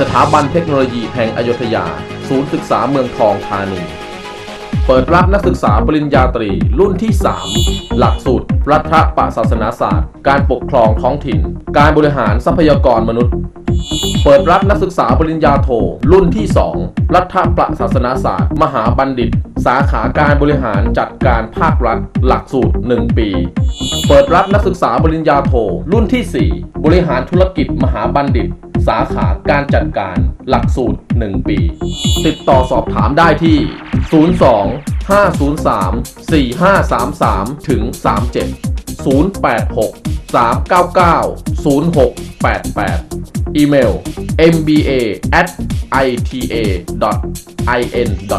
สถาบันเทคโนโลยีแห่งอยุธยา ศูนย์ศึกษาเมืองทองธานี เปิดรับนักศึกษาปริญญาตรีรุ่นที่ 3 หลักสูตร รัฐประศาสนาศาสตร์ การปกครองท้องถิ่น การบริหารทรัพยากรมนุษย์ เปิดรับนักศึกษาปริญญาโท รุ่นที่ 2 รัฐประศาสนาศาสตร์ มหาบัณฑิต สาขาการบริหารจัดการภาครัฐ หลักสูตร 1 ปี เปิดรับนักศึกษาปริญญาโท รุ่นที่ 4 บริหารธุรกิจมหาบัณฑิตาขาการจัดการหลักสูตร 1 ปี ติดต่อสอบถามได้ที่ 02 503 4533ถึง37 086 399 0688 อีเมล mba at ita in th